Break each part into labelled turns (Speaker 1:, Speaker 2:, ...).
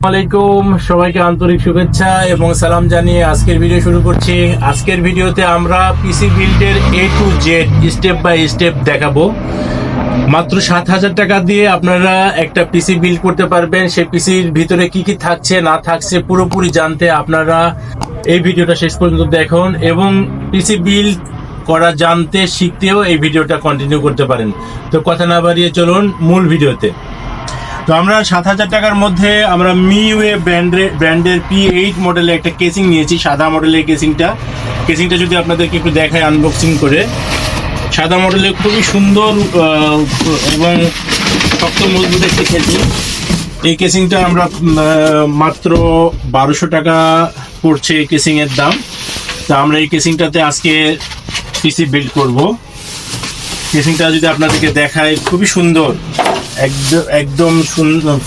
Speaker 1: আলাইকুম সবাইকে আন্তরিক শুভেচ্ছা এবং সালাম জানিয়ে আজকের ভিডিও শুরু করছি। আজকের ভিডিওতে আমরা PC বিল্ডের A to Z step by step দেখাবো। মাত্র সাত হাজার টাকা দিয়ে আপনারা একটা পিসি বিল্ড করতে পারবেন। সেই পিসির ভিতরে কি কি থাকছে, না থাকছে, পুরোপুরি জানতে আপনারা এই ভিডিওটা শেষ পর্যন্ত দেখুন এবং পিসি বিল্ড করা জানতে শিখতেও এই ভিডিওটা কন্টিনিউ করতে পারেন। তো কথা না বাড়িয়ে চলুন মূল ভিডিওতে। তো আমরা সাত হাজার টাকার মধ্যে আমরা মিওয়ে ব্র্যান্ডের ব্র্যান্ডের পি এইট মডেলের একটা কেসিং নিয়েছি, সাদা মডেলের কেসিংটা কেসিংটা যদি আপনাদেরকে একটু দেখায় আনবক্সিং করে। সাদা মডেলের খুবই সুন্দর এবং শক্ত মজবুত একটি কেসিং এই কেসিংটা আমরা মাত্র বারোশো টাকা পড়ছে এই কেসিংয়ের দাম। তা আমরা এই কেসিংটাতে আজকে পিসি বিল্ড করব। কেসিংটা যদি আপনাদেরকে দেখায়, খুবই সুন্দর। একদম একদম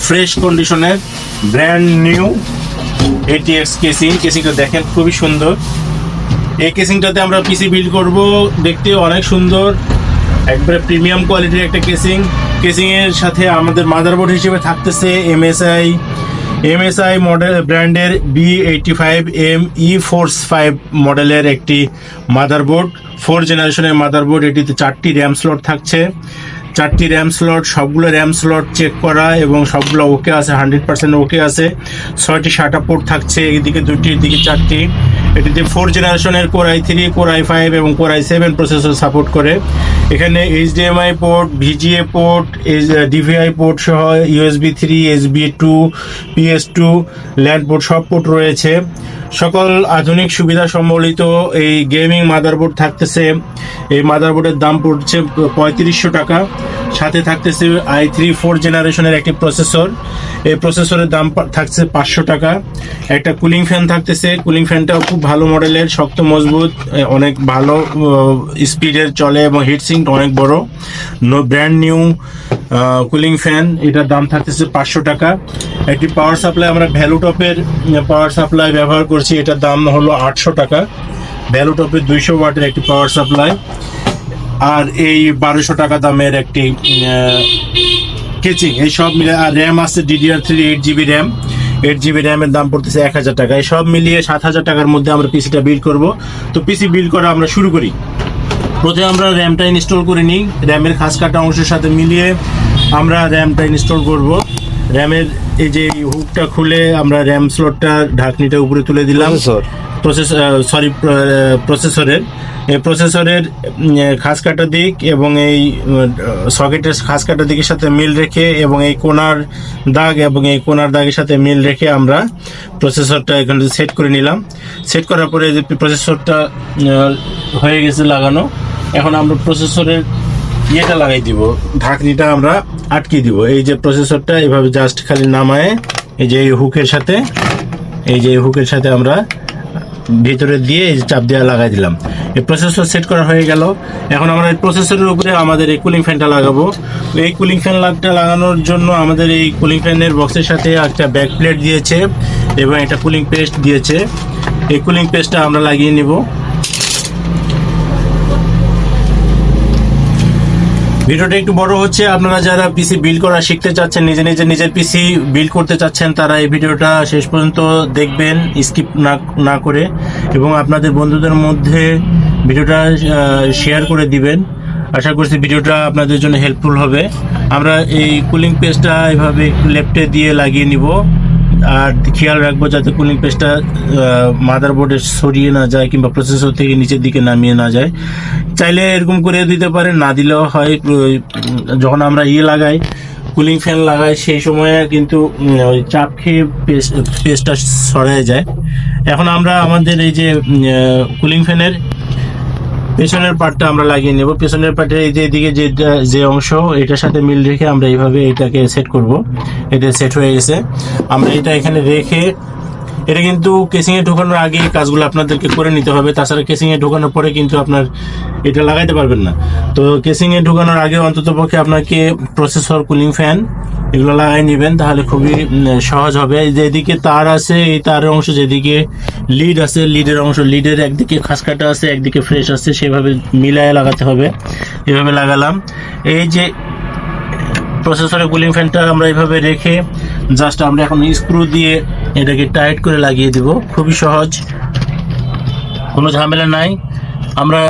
Speaker 1: ফ্রেশ কন্ডিশনের ব্র্যান্ড নিউ এটিএক্স কেসিং কেসিংটা দেখেন, খুবই সুন্দর। এই কেসিংটাতে আমরা পিসি বিল্ড করব, দেখতে অনেক সুন্দর। একবারে প্রিমিয়াম কোয়ালিটির একটা কেসিং কেসিং এর সাথে আমাদের মাদারবোর্ড হিসেবে থাকতেছে এমএসআই এমএসআই মডেল ব্র্যান্ডের B eighty five M E force five মডেলের একটি মাদারবোর্ড ফোর জেনারেশনের মাদারবোর্ড এটিতে চারটি র্যাম স্লট থাকছে। চারটি র্যাম স্লট সবগুলো র্যাম স্লট চেক করা এবং সবগুলো ওকে আছে হান্ড্রেড পার্সেন্ট ওকে আছে। ছয়টি শাটা পোর্ট থাকছে, এদিকে দুটি, এদিকে চারটি। এটিতে ফোর জেনারেশনের core i three core i five এবং core i seven processor support করে। এখানে HDMI port VGA port DVI port সহ USB three USB two PS two LAN port সব পোর্ট রয়েছে। সকল আধুনিক সুবিধা সম্বলিত এই গেমিং মাদারবোর্ড থাকতেছে। এই মাদারবোর্ডের দাম পড়ছে পঁয়ত্রিশশো টাকা। সাথে থাকতেছে আই থ্রি ফোর জেনারেশনের একটি প্রসেসর এই প্রসেসরের দাম থাকছে পাঁচশো টাকা। একটা কুলিং ফ্যান থাকতেছে। কুলিং ফ্যানটাও খুব ভালো মডেলের শক্ত, মজবুত অনেক ভালো স্পিডের চলে এবং হিটসিংটা অনেক বড়। No brand new cooling fan এটার দাম থাকতেছে পাঁচশো টাকা। একটি পাওয়ার সাপ্লাই আমরা ভ্যালুটপের পাওয়ার সাপ্লাই ব্যবহার করছি, এটার দাম হলো আটশো টাকা। ভ্যালুটপের দুইশো ওয়াটের একটি পাওয়ার সাপ্লাই আর এই বারোশো টাকা দামের একটি কেচিং এই সব মিলে, আর র্যাম আছে DDR three eight GB RAM eight GB র্যামের দাম পড়তেছে এক হাজার টাকা। এই সব মিলিয়ে সাত হাজার টাকার মধ্যে আমরা পিসিটা বিল করব। তো পিসি বিল করা আমরা শুরু করি। প্রথমে আমরা র্যামটা ইনস্টল করে নিই। র্যামের খাস কাটা অংশের সাথে মিলিয়ে আমরা র্যামটা ইনস্টল করব। র্যামের এই যে হুকটা খুলে আমরা র্যাম স্লটটা ঢাকনিটা উপরে তুলে দিলাম। প্রসেস সরি প্রসেসরের। এই প্রসেসরের খাস কাটা দিক এবং এই সকেটের খাস কাটা দিকের সাথে মিল রেখে এবং এই কোনার দাগ এবং এই কোনার দাগের সাথে মিল রেখে আমরা প্রসেসরটা এখানে সেট করে নিলাম। সেট করার পরে যে প্রসেসরটা হয়ে গেছে লাগানো এখন আমরা প্রসেসরের ইয়েটা লাগাই দিব, ঢাকনিটা আমরা আটকে দিব। এই যে প্রসেসরটা এভাবে জাস্ট খালি নামায়ে, এই যে এই হুকের সাথে, এই যে হুকের সাথে আমরা ভিতরে দিয়ে এই চাপ দেওয়া লাগাই দিলাম। এই প্রসেসর সেট করা হয়ে গেল। এখন আমরা এই প্রসেসরের উপরে আমাদের এই কুলিং ফ্যানটা লাগাবো। এই কুলিং ফ্যান লাগটা লাগানোর জন্য আমাদের এই কুলিং ফ্যানের বক্সের সাথে একটা ব্যাক প্লেট দিয়েছে এবং একটা কুলিং পেস্ট দিয়েছে। এই কুলিং পেস্টটা আমরা লাগিয়ে নিব। ভিডিওটা একটু বড় হচ্ছে, আপনারা যারা পিসি বিল্ড করা শিখতে চাচ্ছেন, নিজে নিজে নিজের পিসি বিল্ড করতে চাচ্ছেন, তারা এই ভিডিওটা শেষ পর্যন্ত দেখবেন স্কিপ না না করে, এবং আপনাদের বন্ধুদের মধ্যে ভিডিওটা শেয়ার করে দিবেন। আশা করছি ভিডিওটা আপনাদের জন্য হেল্পফুল হবে। আমরা এই কুলিং পেস্টটা এভাবে লেফটে দিয়ে লাগিয়ে নিব। আর খেয়াল রাখব যাতে কুলিং পেস্টটা মাদারবোর্ডে সরিয়ে না যায় কিংবা প্রসেসর থেকে নিচের দিকে নামিয়ে না যায়। চাইলে এরকম করে দিতে পারেন, না দিলেও হয়। যখন আমরা ইয়ে লাগাই কুলিং ফ্যান লাগাই, সেই সময় কিন্তু ওই চাপ খেয়ে পেস্ট পেস্টটা সরায় যায়। এখন আমরা আমাদের এই যে কুলিং ফ্যানের পেছনের পার্টটা আমরা লাগিয়ে নেব। পেছনের পার্টের এই যে এদিকে যে যে অংশ, এটার সাথে মিল রেখে আমরা এইভাবে এটাকে সেট করব। এটা সেট হয়ে গেছে। আমরা এটা এখানে রেখে এটা কিন্তু কেসিং এ ঢোকানোর আগে কাজগুলো আপনাদেরকে করে নিতে হবে। তাছাড়া কেসিং এ ঢোকানোর পরে কিন্তু আপনার এটা লাগাইতে পারবেন না। তো কেসিং এ ঢোকানোর আগে অন্তত পক্ষে আপনাকে প্রসেসর কুলিং ফ্যান এগুলো লাগাই নেবেন, তাহলে খুবই সহজ হবে। যেদিকে তার আছে, এই তারের অংশ যেদিকে লিড আছে লিডের অংশ লিডের একদিকে খাস কাটা আছে, একদিকে ফ্রেশ আছে, সেভাবে মিলায় লাগাতে হবে। এভাবে লাগালাম। এই যে প্রসেসরে কুলিং ফ্যানটা আমরা এইভাবে রেখে জাস্ট আমরা এখন স্ক্রু দিয়ে এটাকে টাইট করে লাগিয়ে দিব। খুবই সহজ। কোনো ঝামেলা নাই। আমরা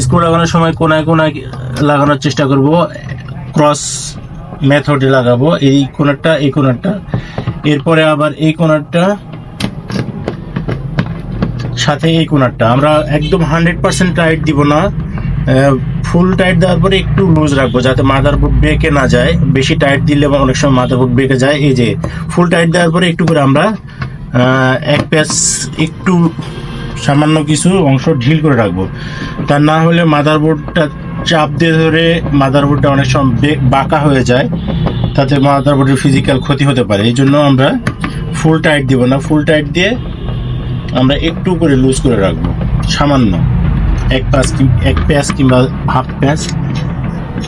Speaker 1: স্ক্রু লাগানোর সময় কোনায় কোনায় লাগানোর চেষ্টা করব। ক্রস মেথডে লাগাবো। এই কোনারটা এই কোনারটা। এরপরে আবার এই কোনারটা, সাথে এই কোনারটা। আমরা একদম হান্ড্রেড পার্সেন্ট টাইট দিব না। ফুল টাইট দেওয়ার পরে একটু লুজ রাখব, যাতে মাদারবোর্ড বেঁকে না যায়। বেশি টাইট দিলে বা অনেক সময় মাদারবোর্ড বেঁকে যায়। এই যে ফুল টাইট দেওয়ার পরে একটু করে আমরা এক প্যাচ একটু সামান্য কিছু অংশ ঢিল করে রাখব। তা না হলে মাদারবোর্ডটা চাপ দিয়ে ধরে মাদারবোর্ডটা অনেক সময় বাঁকা হয়ে যায়। তাতে মাদারবোর্ডের ফিজিক্যাল ক্ষতি হতে পারে। এই জন্য আমরা ফুল টাইট দিব না। ফুল টাইট দিয়ে আমরা একটু করে লুজ করে রাখব। সামান্য। এক প্যাচ কি- এক প্যাচ কিংবা হাফ প্যাচ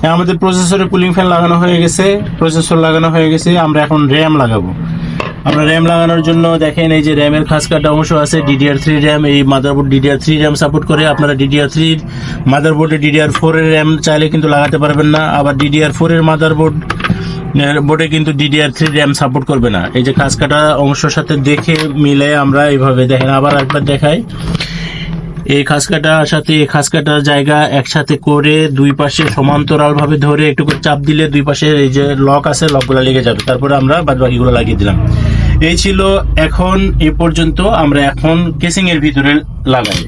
Speaker 1: আমাদের প্রসেসরে কুলিং ফ্যান লাগানো হয়ে গেছে প্রসেসর লাগানো হয়ে গেছে, আমরা এখন র্যাম লাগাবো। আমরা র্যাম লাগানোর জন্য দেখেন এই যে র্যামের খাস কাটা অংশ আছে ডিডিআর থ্রি র্যাম এই motherboard DDR three RAM support করে আপনারা ডিডিআর থ্রির মাদারবোর্ডে ডিডিআর ফোরের র্যাম চাইলে কিন্তু লাগাতে পারবেন না, আবার ডিডিআর ফোরের মাদারবোর্ড বোর্ডে কিন্তু ডিডিআর থ্রি র্যাম সাপোর্ট করবে না। এই যে খাস কাটা অংশের সাথে দেখে মিলে আমরা এইভাবে দেখেন, আবার একবার দেখাই। এই খাস কাটার সাথে, এই খাস কাটার জায়গা একসাথে করে দুই পাশে সমান্তরাল ভাবে ধরে একটু করে চাপ দিলে দুই পাশে এই যে লক আছে, লকগুলো লেগে যাবে। তারপরে আমরা বাদ বাকিগুলো লাগিয়ে দিলাম। এই ছিল এখন, এ পর্যন্ত আমরা এখন কেসিং এর ভিতরে লাগাই।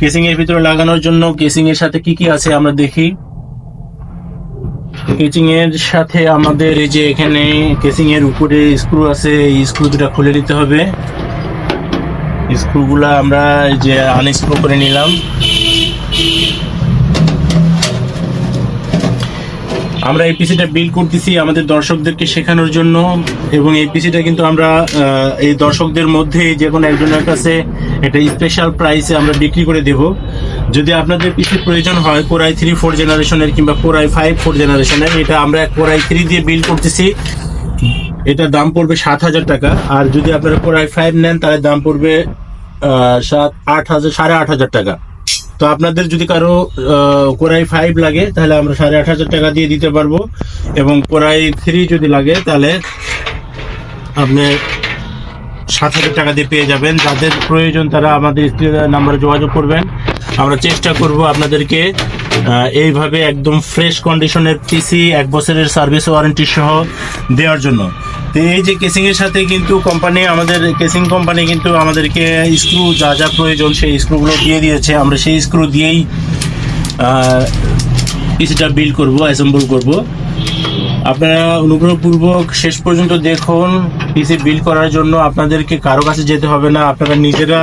Speaker 1: কেসিং এর ভিতরে লাগানোর জন্য কেসিং এর সাথে কি কি আছে আমরা দেখি। কেচিং এর সাথে আমাদের এই যে এখানে কেসিং এর উপরে স্ক্রু আছে, এই স্ক্রু দুটা খুলে নিতে হবে। স্ক্রুগুলা আমরা এই যে আনস্ক্রু করে নিলাম। আমরা এই পিসিটা বিল্ড করতেছি আমাদের দর্শকদেরকে শেখানোর জন্য এবং এই পিসিটা কিন্তু আমরা এই দর্শকদের মধ্যে যে কোনো একজনের কাছে একটা স্পেশাল প্রাইসে আমরা বিক্রি করে দেব। যদি আপনাদের পিসির প্রয়োজন হয় কোরাই থ্রি ফোর জেনারেশনের কিংবা কোরাই ফাইভ ফোর জেনারেশনের এটা আমরা কোরাই থ্রি দিয়ে বিল্ড করতেছি। এটার দাম পড়বে সাত হাজার টাকা। আর যদি আপনারা কোরাই ফাইভ নেন, তাহলে দাম পড়বে সাত, আট হাজার, সাড়ে আট হাজার টাকা। তো আপনাদের যদি কারও কোরাই ফাইভ লাগে, তাহলে আমরা সাড়ে আট হাজার টাকা দিয়ে দিতে পারব। এবং কোরাই থ্রি যদি লাগে, তাহলে আপনি সাত হাজার টাকা দিয়ে পেয়ে যাবেন। যাদের প্রয়োজন, তারা আমাদের স্ক্রিনের নাম্বারে যোগাযোগ করবেন। আমরা চেষ্টা করব আপনাদেরকে এইভাবে একদম ফ্রেশ কন্ডিশনের পিসি এক বছরের সার্ভিস ওয়ারেন্টি সহ দেওয়ার জন্য। তো এই যে কেসিং এর সাথে কিন্তু কোম্পানি আমাদের কেসিং কোম্পানি কিন্তু আমাদেরকে স্ক্রু যা যা প্রয়োজন সেই স্ক্রুগুলো দিয়ে দিয়েছে। আমরা সেই স্ক্রু দিয়েই পিসিটা বিল্ড করব অ্যাসেম্বল করব। আপনারা অনুগ্রহপূর্বক শেষ পর্যন্ত দেখুন পিসি বিল্ড করার জন্য আপনাদেরকে কারও কাছে যেতে হবে না। আপনারা নিজেরা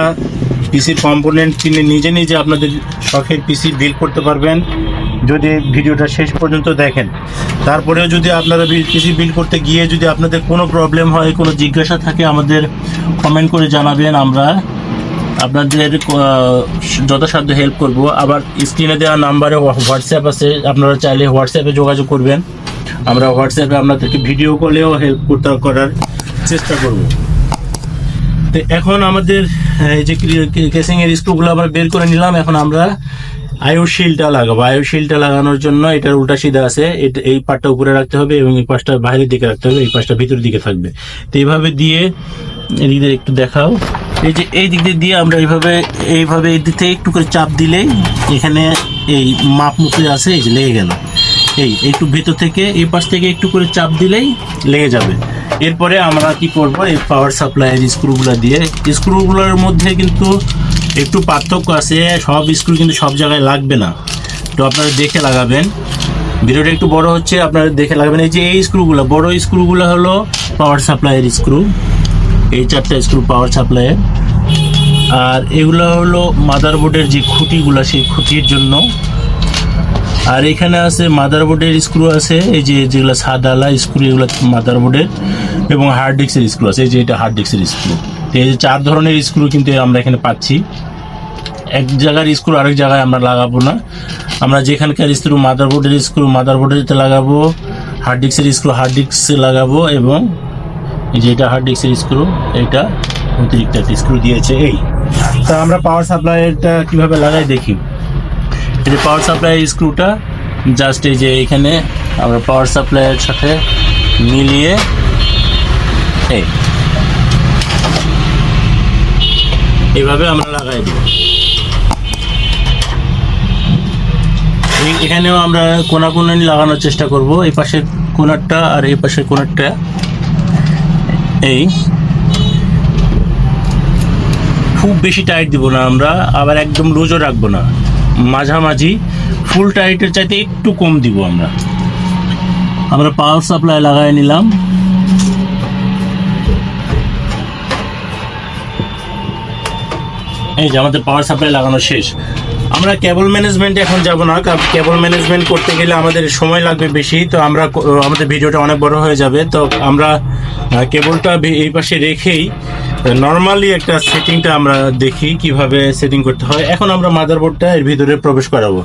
Speaker 1: পিসির কম্পোনেন্ট কিনে নিজে নিজে আপনাদের শখের পিসি বিল করতে পারবেন। যদি ভিডিওটা শেষ পর্যন্ত দেখেন। তারপরেও যদি আপনারা পিসি বিল করতে গিয়ে যদি আপনাদের কোনো প্রবলেম হয়, কোনো জিজ্ঞাসা থাকে, আমাদের কমেন্ট করে জানাবেন। আমরা আপনাদের যথাসাধ্য হেল্প করব। আবার স্ক্রিনে দেওয়া নাম্বারে হোয়াটসঅ্যাপ আছে। আপনারা চাইলে হোয়াটসঅ্যাপে যোগাযোগ করবেন। আমরা হোয়াটসঅ্যাপে আপনাদেরকে ভিডিও কলেও হেল্প করতে করার চেষ্টা করব। তো এখন আমাদের, এই যে কেসিং এর স্ক্রুগুলো আমরা বের করে নিলাম, এখন আমরা আয়ু শিলটা লাগাবো। আয়ু শিলটা লাগানোর জন্য এটার উল্টা সিধা আছে এই পাটটা উপরে রাখতে হবে এবং এই পাশটা বাইরের দিকে রাখতে হবে, এই পাশটা ভিতরের দিকে থাকবে। তো এইভাবে দিয়ে এদিক দিয়ে একটু দেখাও। এই যে এই দিক দিয়ে দিয়ে আমরা এইভাবে এইভাবে এই দিক থেকে একটু করে চাপ দিলেই এখানে এই মাপ মুখে আছে, এই যে লেগে গেল। এই, একটু ভেতর থেকে, এই পাশ থেকে একটু করে চাপ দিলেই লেগে যাবে। এরপরে আমরা কি করব? এই পাওয়ার সাপ্লাইয়ের স্ক্রুগুলো দিয়ে। স্ক্রুগুলোর মধ্যে কিন্তু একটু পার্থক্য আছে, সব স্ক্রু কিন্তু সব জায়গায় লাগবে না। তো আপনারা দেখে লাগাবেন। ভিডিওটা একটু বড় হচ্ছে, আপনারা দেখে লাগাবেন। এই যে এই স্ক্রুগুলো বড় স্ক্রুগুলো হলো পাওয়ার সাপ্লাইয়ের স্ক্রু এই চারটা স্ক্রু পাওয়ার সাপ্লাইয়ের আর এগুলো হলো মাদারবোর্ডের যে খুঁটিগুলো, সেই খুঁটির জন্য আর এখানে আছে মাদারবোর্ডের স্ক্রু আছে, এই যে যেগুলো সাদালা স্ক্রু এগুলো মাদারবোর্ডের এবং হার্ড ডিস্কের স্ক্রু আছে, এই যে এটা হার্ড ডিস্কের স্ক্রু এই যে চার ধরনের স্ক্রু কিন্তু আমরা এখানে পাচ্ছি। এক জায়গার স্ক্রু আরেক জায়গায় আমরা লাগাবো না। আমরা যেখানকার স্ক্রু মাদারবোর্ডের স্ক্রু মাদারবোর্ডের লাগাবো হার্ড ডিস্কের স্ক্রু হার্ড ডিস্কে লাগাবো এবং এই যে এটা হার্ড ডিস্কের স্ক্রু এটা অতিরিক্ত স্ক্রু দিয়েছে। এই, তা আমরা পাওয়ার সাপ্লাইটা কীভাবে লাগাই দেখি। যে পাওয়ার সাপ্লাই স্ক্রুটা জাস্ট এই যে এখানে আমরা পাওয়ার সাপ্লাইয়ের সাথে মিলিয়ে এই এইভাবে আমরা লাগাই দিই। এখানেও আমরা কোনা কোনানি লাগানোর চেষ্টা করব। এই পাশের কোনারটা আর এই পাশের কোনারটা। এই খুব বেশি টাইট দিব না আমরা, আবার একদম লুজও রাখব না। মাঝামাঝি ফুল টাইটের চাইতে একটু কম দিব আমরা। আমরা পাওয়ার সাপ্লাই লাগাই নিলাম। এই যে আমাদের পাওয়ার সাপ্লাই লাগানো শেষ। আমরা কেবল ম্যানেজমেন্ট এখন যাব না, কারণ কেবল ম্যানেজমেন্ট করতে গেলে আমাদের সময় লাগবে বেশি, তো আমরা আমাদের ভিডিওটা অনেক বড় হয়ে যাবে। তো আমরা কেবলটা এই পাশে রেখেই নর্মালি একটা সেটিংটা আমরা দেখি কীভাবে সেটিং করতে হয়। এখন আমরা মাদারবোর্ডটা এর ভিতরে প্রবেশ করাবো।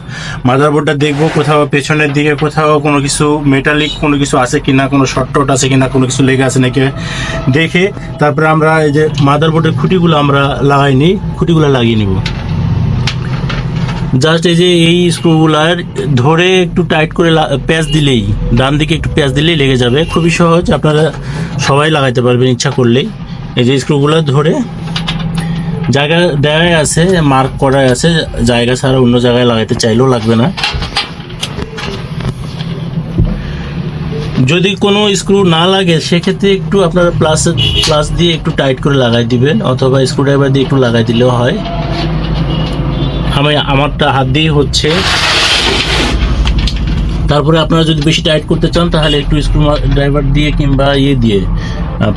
Speaker 1: মাদারবোর্ডটা দেখব কোথাও পেছনের দিকে, কোথাও কোনো কিছু মেটালিক কোনো কিছু আছে কিনা, কোনো শর্ট টট আছে কিনা, কোনো কিছু লেগে আছে নাকি দেখে তারপরে আমরা এই যে মাদারবোর্ডের খুঁটিগুলো আমরা লাগাই নিই, খুঁটিগুলো লাগিয়ে নিব। জাস্ট এই যে এই স্ক্রুগুলার ধরে একটু টাইট করে প্যাচ দিলেই ডান দিকে একটু প্যাচ দিলেই লেগে যাবে। খুবই সহজ, আপনারা সবাই লাগাইতে পারবেন ইচ্ছা করলেই। এই যে স্ক্রুগুলো ধরে জায়গা দেওয়াই আছে মার্ক করাই আছে, জায়গা ছাড়া অন্য জায়গায় লাগাইতে চাইলেও লাগবে না। যদি কোনো স্ক্রু না লাগে, সেক্ষেত্রে একটু আপনারা প্লাস প্লাস দিয়ে একটু টাইট করে লাগাই দিবেন, অথবা স্ক্রুড্রাইভার দিয়ে একটু লাগাই দিলেও হয়। আমি, আমারটা হাত দিয়ে হচ্ছে। তারপরে আপনারা যদি বেশি টাইট করতে চান, তাহলে একটু স্ক্রু ড্রাইভার দিয়ে কিংবা ইয়ে দিয়ে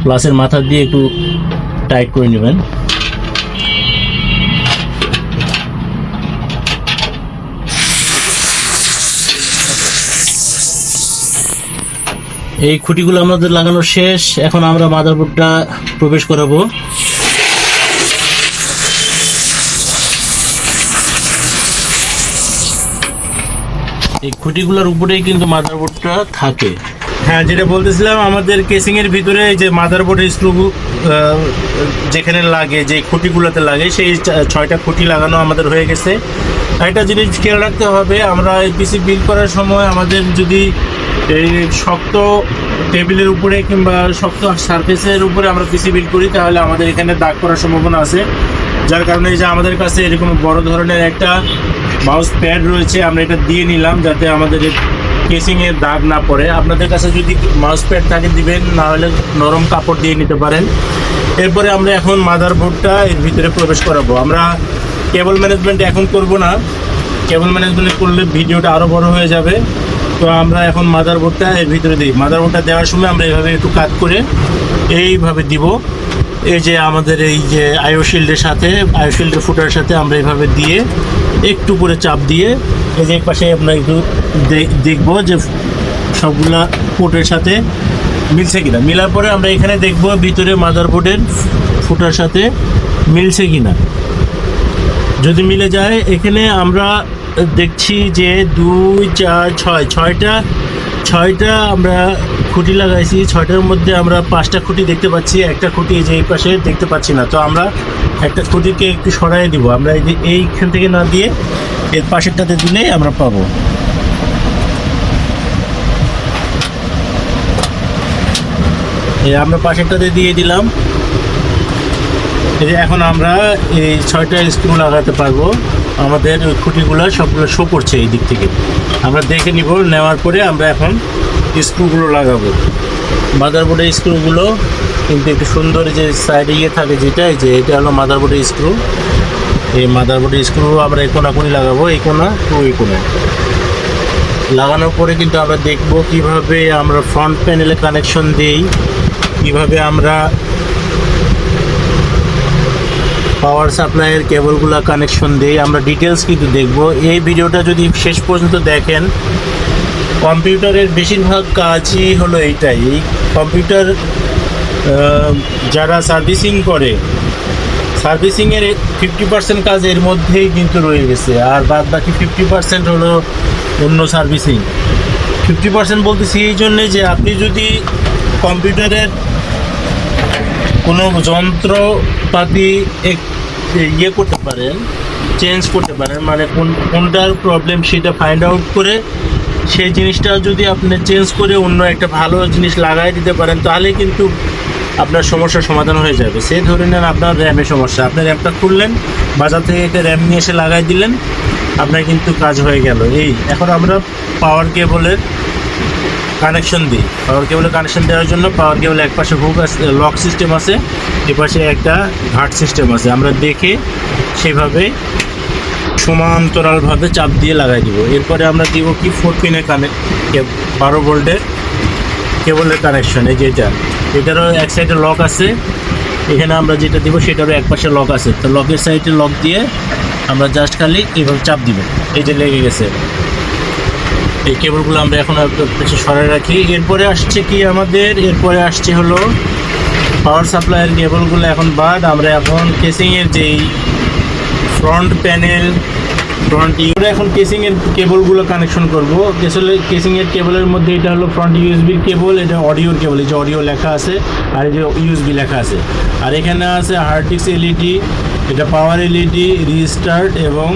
Speaker 1: প্লাসের মাথা দিয়ে একটু টাইট করে নেবেন। এই খুঁটিগুলো আমাদের লাগানো শেষ। এখন আমরা মাদারবোর্ডটা প্রবেশ করাবো। এই খুঁটিগুলোর উপরেই কিন্তু মাদারবোর্ডটা থাকে। হ্যাঁ যেটা বলতেছিলাম, আমাদের কেসিং এর ভিতরে এই যে মাদারবোর্ডের স্ক্রু যেখানে লাগে, যে খুঁটিগুলোতে লাগে, সেই ছয়টা খুঁটি লাগানো আমাদের হয়ে গেছে। একটা জিনিস খেয়াল রাখতে হবে, আমরা এই পিসি বিল করার সময় আমাদের যদি এই শক্ত টেবিলের উপরে কিংবা শক্ত সারফেসের উপরে আমরা পিসি বিল করি, তাহলে আমাদের এখানে দাগ করার সম্ভাবনা আছে। যার কারণে এই যে আমাদের কাছে এরকম বড় ধরনের একটা মাউস প্যাড রয়েছে, আমরা এটা দিয়ে নিলাম যাতে আমাদের কেসিং এর দাগ না পড়ে। আপনাদের কাছে যদি মাউস প্যাড থাকে দিবেন, না হলে নরম কাপড় দিয়ে নিতে পারেন। এরপরে আমরা এখন মাদারবোর্ডটা এর ভিতরে প্রবেশ করাবো। আমরা কেবল ম্যানেজমেন্ট এখন করব না। কেবল ম্যানেজমেন্ট করলে ভিডিওটা আরও বড় হয়ে যাবে। তো আমরা এখন মাদারবোর্ডটা এর ভিতরে দিই। মাদারবোর্ডটা দেওয়ার সময় আমরা এইভাবে একটু কাট করে এইভাবে দিব। এই যে আমাদের এই যে আয়োশিল্ডের সাথে আয়ো শিল্ডের ফুটার সাথে আমরা এইভাবে দিয়ে একটু করে চাপ দিয়ে এই যে পাশে আমরা একটু দেখব যে সবগুলা পোর্টের সাথে মিলছে কিনা। মিলার পরে আমরা এখানে দেখব ভিতরে মাদারবোর্ডের ফুটার সাথে মিলছে কিনা। যদি মিলে যায়, এখানে আমরা দেখছি যে দুই, চার, ছয়, ছয়টা ছয়টা আমরা খুঁটি লাগাইছি, ছয়টার মধ্যে আমরা পাঁচটা খুঁটি দেখতে পাচ্ছি, একটা খুঁটি যে এই পাশে দেখতে পাচ্ছি না। তো আমরা একটা খুঁটিকে একটু সরাই দিব। আমরা এই যে এইখান থেকে না দিয়ে এর পাশেরটাতে দিলেই আমরা পাবো। এই আমরা পাশেরটাতে দিয়ে দিলাম। এখন আমরা এই ছয়টা স্ক্রু লাগাতে পারব। আমাদের খুঁটিগুলো সবগুলো শো করছে এই দিক থেকে। আমরা দেখে নিব, নেওয়ার পরে আমরা এখন স্ক্রুগুলো লাগাবো। মাদারবোর্ডের স্ক্রুগুলো কিন্তু একটু সুন্দর যে সাইডে ইয়ে থাকে যেটা যে এটা হলো মাদারবোর্ডের স্ক্রু। এই মাদারবোর্ডের স্ক্রু আমরা এই কোনাকুনি লাগাবো, এই কোনা ওই কোনা লাগানোর পরে কিন্তু আমরা দেখব কীভাবে আমরা ফ্রন্ট প্যানেলে কানেকশন দিই, কীভাবে আমরা পাওয়ার সাপ্লাইয়ের কেবলগুলো কানেকশন দেই, আমরা ডিটেলস কিন্তু দেখব। এই ভিডিওটা যদি শেষ পর্যন্ত দেখেন, কম্পিউটারের বেশিরভাগ কাজই হলো এইটাই। এই কম্পিউটার যারা সার্ভিসিং করে সার্ভিসিংয়ের ফিফটি পার্সেন্ট কাজ এর মধ্যেই কিন্তু রয়ে গেছে। আর বাদ বাকি ফিফটি পার্সেন্ট হলো অন্য সার্ভিসিং ফিফটি পার্সেন্ট বলতেছি এই জন্যে যে আপনি যদি কম্পিউটারের কোনো যন্ত্রপাতি ইয়ে করতে পারেন চেঞ্জ করতে পারেন মানে কোন, কোনটার প্রবলেম সেটা ফাইন্ড আউট করে সেই জিনিসটা যদি আপনি চেঞ্জ করে অন্য একটা ভালো জিনিস লাগাই দিতে পারেন, তাহলে কিন্তু আপনার সমস্যার সমাধান হয়ে যাবে। সেই ধরে নেন আপনার র্যামের সমস্যা। আপনি র্যামটা খুললেন, বাজার থেকে একটা র্যাম নিয়ে এসে লাগাই দিলেন, আপনার কিন্তু কাজ হয়ে গেল। এই, এখন আমরা পাওয়ার কেবলের কানেকশন দিই পাওয়ার কেবলের কানেকশন দেওয়ার জন্য পাওয়ার কেবল এক পাশে হুক লক সিস্টেম আছে, এ পাশে একটা ঘাট সিস্টেম আছে। আমরা দেখে সেভাবে সমান্তরালভাবে চাপ দিয়ে লাগাই দিব। এরপরে আমরা দিব কি ফোর পিনে কানেক্ট বারো ভোল্টের কেবলের কানেকশন এই যে এটা। এটারও এক সাইডে লক আছে। এখানে আমরা যেটা দিব সেটারও এক পাশে লক আছে। তো লকের সাইডে লক দিয়ে আমরা জাস্ট খালি এভাবে চাপ দিব। এই যে লেগে গেছে। এই কেবলগুলো আমরা এখন পিছিয়ে সরাই রাখি। এরপরে আসছে কি আমাদের? এরপরে আসছে হলো পাওয়ার সাপ্লাইয়ের কেবলগুলো এখন বাদ। আমরা এখন কেসিংয়ের যেই ফ্রন্ট প্যানেল ফ্রন্ট ইউরে এখন কেসিংয়ের কেবলগুলো কানেকশন করব। আসলে কেসিংয়ের কেবলের মধ্যে এটা হলো ফ্রন্ট ইউএসবির কেবল, এটা অডিওর কেবল, এই যে অডিও লেখা আছে, আর এই যে ইউএসবি লেখা আছে। আর এখানে আছে হার্টিক্স এলইডি এটা পাওয়ার এলইডি রিস্টার্ট এবং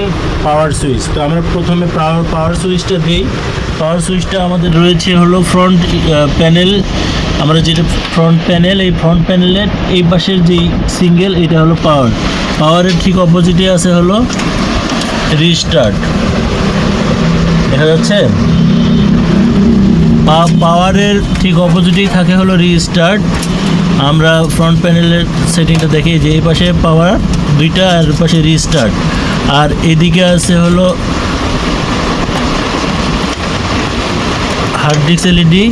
Speaker 1: পাওয়ার সুইচ তো আমরা প্রথমে পাওয়ার পাওয়ার সুইচটা দিই। পাওয়ার সুইচটা আমাদের রয়েছে হলো ফ্রন্ট প্যানেল আমরা যেটা ফ্রন্ট প্যানেল এই ফ্রন্ট প্যানেলের এই পাশের যেই সিঙ্গেল এটা হলো পাওয়ার পাওয়ারের ঠিক অপোজিটে আছে হলো রিস্টার্ট দেখা যাচ্ছে? পাওয়ারের ঠিক অপোজিটেই থাকে হলো রিস্টার্ট আমরা ফ্রন্ট প্যানেলের সেটিংটা দেখি যে এই পাশে পাওয়ার দুইটা আর পাশে রিস্টার্ট আর এদিকে আছে হলো হার্ড ডিস্ক এলইডি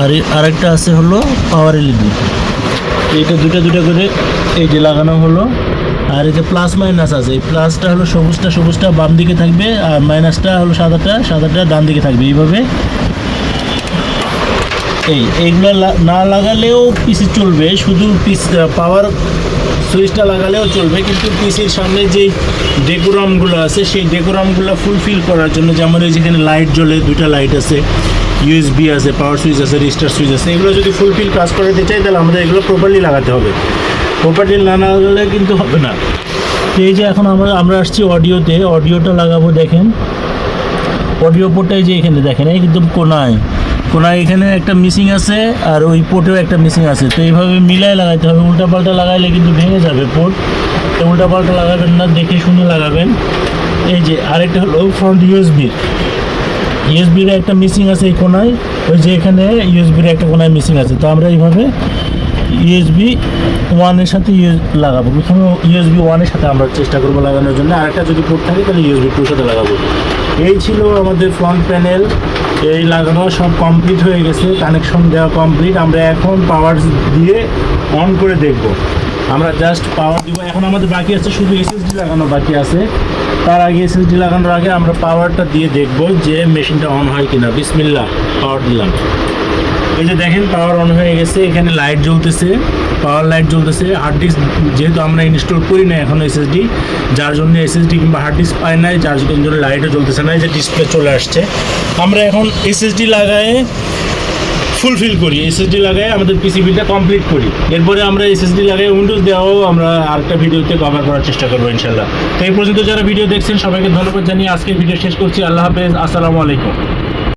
Speaker 1: আর আরেকটা আছে হলো পাওয়ার এলইডি এইটা দুটো দুটো করে এই যে লাগানো হলো। আর যে প্লাস মাইনাস আছে। এই প্লাসটা হলো সবুজটা সবুজটা বাম দিকে থাকবে আর মাইনাসটা হলো সাদাটা সাদাটা ডান দিকে থাকবে এইভাবে। এই, এইগুলো না লাগালেও পিসি চলবে। শুধু পিস পাওয়ার সুইচটা লাগালেও চলবে, কিন্তু পিসির সামনে যে ডেকোরামগুলো আছে, সেই ডেকোরামগুলো ফুলফিল করার জন্য যেমন এই যেখানে লাইট জ্বলে, দুইটা লাইট আছে ইউএসবি আছে পাওয়ার সুইচ আছে রেজিস্টার সুইচ আছে, এগুলো যদি ফুলফিল কাজ করাতে চাই, তাহলে আমাদের এগুলো প্রপারলি লাগাতে হবে। প্রপারলি না লাগালে কিন্তু হবে না। এই যে এখন আমরা আমরা আসছি অডিওতে, অডিওটা লাগাবো দেখেন। অডিও পোর্টটাই যে এখানে দেখেন, এই একদম কোনায়। কোনায় এখানে একটা মিসিং আছে আর ওই পোর্টেও একটা মিসিং আছে। তো এইভাবে মিলায় লাগাইতে হবে। উল্টা পাল্টা লাগাইলে কিন্তু ভেঙে যাবে পোর্ট। তো উল্টা পাল্টা লাগাবেন না, দেখে শুনে লাগাবেন। এই যে আরেকটা হলো ফ্রন্ট ইউএসবির ইউএসবির একটা মিসিং আছে এই কোনায়। ওই যে এখানে ইউএসবির একটা কোনায় মিসিং আছে। তো আমরা এইভাবে ইউএসবি ওয়ানের সাথে ইউএস লাগাবো। প্রথমে ইউএসবি ওয়ানের সাথে আমরা চেষ্টা করব লাগানোর জন্য। আরেকটা যদি পোর্ট থাকে, তাহলে ইউএসবি টুর সাথে লাগাবো। এই ছিল আমাদের ফ্রন্ট প্যানেল এই লাগানো সব কমপ্লিট হয়ে গেছে কানেকশন দেওয়া কমপ্লিট আমরা এখন পাওয়ার দিয়ে অন করে দেখব। আমরা জাস্ট পাওয়ার দিব। এখন আমাদের বাকি আছে, শুধু এসএসডি লাগানো বাকি আছে। তার আগে এসএসডি লাগানোর আগে আমরা পাওয়ারটা দিয়ে দেখব যে মেশিনটা অন হয় কিনা। বিসমিল্লা পাওয়ার দিলাম। এই যে দেখেন পাওয়ার অন হয়ে গেছে, এখানে লাইট জ্বলতেছে পাওয়ার লাইট জ্বলতেছে হার্ড ডিস্ক যেহেতু আমরা ইনস্টল করি না এখন এসএসডি যার জন্য এসএসডি কিংবা হার্ড ডিস্ক পাই নাই, যার জন্য লাইটও জ্বলতেছে না, এই যে ডিসপ্লে চলে আসছে। আমরা এখন এসএসডি লাগায়ে ফুলফিল করি এসএসডি লাগাই আমাদের পিসিবিটা কমপ্লিট করি। এরপরে আমরা এসএসডি লাগাই উইন্ডোজ দেওয়াও আমরা আরেকটা ভিডিওতে কভার করার চেষ্টা করব ইনশাল্লাহ তো এই পর্যন্ত যারা ভিডিও দেখছেন, সবাইকে ধন্যবাদ জানিয়ে আজকের ভিডিও শেষ করছি। আল্লাহ হাফেজ, আসসালামু আলাইকুম।